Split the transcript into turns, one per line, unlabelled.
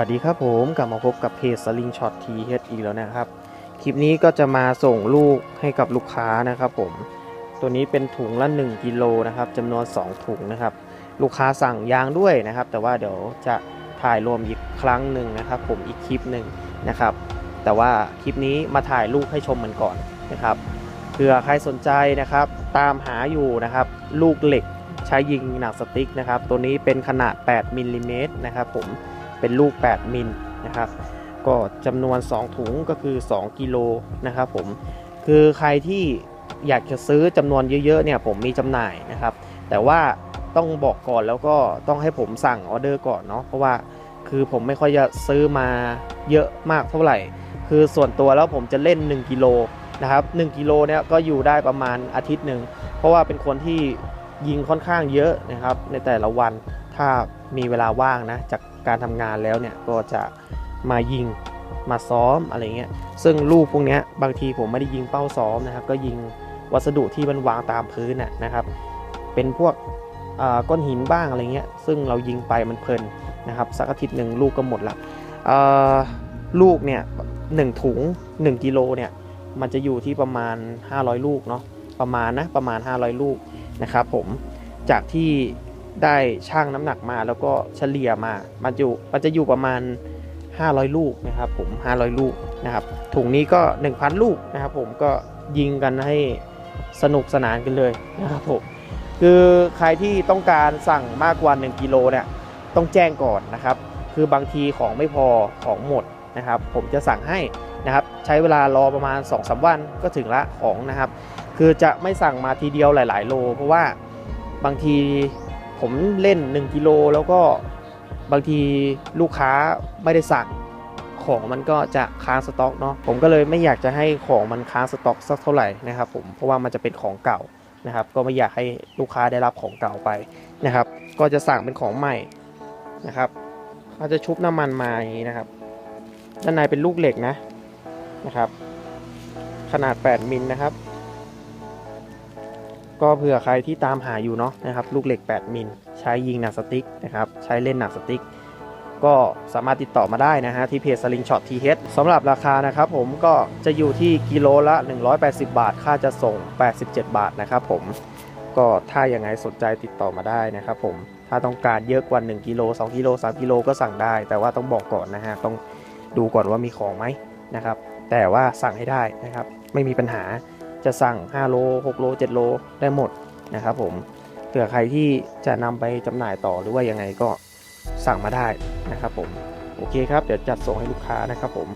สวัสดีครับผมกลับมาพบกับเพจสลิงช็อตทีเฮดอีกแล้วนะครับ คลิปนี้ก็จะมาส่งลูกให้กับลูกค้านะครับผมตัวนี้เป็นถุงละ1กิโลนะครับจำนวน 2 ถุงนะครับ ลูกค้าสั่งยางด้วยนะครับ แต่ว่าเดี๋ยวจะถ่ายรวมอีกครั้งหนึ่งนะครับ ผมอีกคลิปหนึ่งนะครับ แต่ว่าคลิปนี้มาถ่ายลูกให้ชมมันก่อนนะครับเผื่อใครสนใจนะครับ ตามหาอยู่นะครับ ลูกเหล็กใช้ยิงหนังสติ๊กนะครับ ตัวนี้เป็นขนาด 8มิลลิเมตรนะครับผม เป็นลูก 8 มิลนะครับ ก็จำนวน 2 ถุงก็คือ 2 กิโลนะครับผม คือใครที่อยากจะซื้อจำนวนเยอะๆเนี่ยผมมีจำหน่ายนะครับ แต่ว่าต้องบอกก่อนแล้วก็ต้องให้ผมสั่งออเดอร์ก่อนเนาะ เพราะว่าคือผมไม่ค่อยจะซื้อมาเยอะมากเท่าไหร่ คือส่วนตัวแล้วผมจะเล่น 1 กิโลนะครับ1กิโลเนี่ยก็อยู่ได้ประมาณอาทิตย์หนึ่ง เพราะว่าเป็นคนที่ยิงค่อนข้างเยอะนะครับในแต่ละวัน ถ้ามีเวลาว่างนะจากการทำงานแล้วเนี่ยก็จะมายิงมาซ้อมอะไรเงี้ยซึ่งลูกพวกเนี้ยบางทีผมไม่ได้ยิงเป้าซ้อมนะครับ ก็ยิงวัสดุที่มันวางตามพื้นน่ะนะครับ เป็นพวกก้อนหินบ้างอะไรเงี้ยซึ่งเรายิงไปมันเพลินนะครับสักอาทิตย์หนึ่งลูกก็หมดละลูกเนี่ยหนึ่งถุง 1กิโลเนี่ยมันจะอยู่ที่ประมาณ 500 ลูกเนาะประมาณนะประมาณ 500 ลูกนะครับผมจากที่ ได้ช่างน้ำหนักมาแล้วก็เฉลี่ยมามันอยู่มันจะอยู่ประมาณ 500 ลูกนะครับผม 500 ลูกนะครับ ถุงนี้ก็ 1,000 ลูกนะครับผมก็ยิงกันให้สนุกสนานกันเลยนะครับผมคือใครที่ต้องการสั่งมากกว่า 1กิโลเนี่ยต้องแจ้งก่อนนะครับ คือบางทีของไม่พอของหมดนะครับ ผมจะสั่งให้นะครับ ใช้เวลารอประมาณ 2-3 วันก็ถึงละของนะครับ คือจะไม่สั่งมาทีเดียวหลาย ๆ โล เพราะว่าบางที ผมเล่น 1กิโลแล้วก็บางทีลูกค้าไม่ได้สั่งของมันก็จะค้างสต็อกเนาะผมก็เลยไม่อยากจะให้ของมันค้างสต็อกสักเท่าไหร่นะครับผมเพราะว่ามันจะเป็นของเก่านะครับ ก็ไม่อยากให้ลูกค้าได้รับของเก่าไปนะครับ ก็จะสั่งเป็นของใหม่นะครับเขาจะชุบน้ำมันมาอย่างนี้นะครับด้านในเป็นลูกเหล็กนะนะครับ ขนาด 8มิลนะครับ ก็เผื่อใครที่ตามหาอยู่เนาะนะครับลูกเหล็ก 8 มิลใช้ยิงหนังสติ๊กนะครับใช้เล่นหนังสติ๊กก็สามารถติดต่อมาได้นะฮะที่เพจ Slingshot TH สำหรับราคานะครับผมก็จะอยู่ที่กิโลละ 180 บาท ค่าจะส่ง 87 บาทนะครับผมก็ถ้าอย่างไงสนใจติดต่อมาได้นะครับผมถ้าต้องการเยอะกว่า 1กิโล2กิโล3กิโลก็สั่งได้ แต่ว่าต้องบอกก่อนนะฮะต้องดูก่อนว่ามีของไหมนะครับแต่ว่าสั่งให้ได้นะครับไม่มีปัญหา จะสั่ง 5 โล 6 โล 7 โล ได้หมดนะครับผมเผื่อใครที่จะนำไปจำหน่ายต่อหรือว่ายังไงก็สั่งมาได้นะครับผมโอเคครับเดี๋ยวจัดส่งให้ลูกค้านะครับผม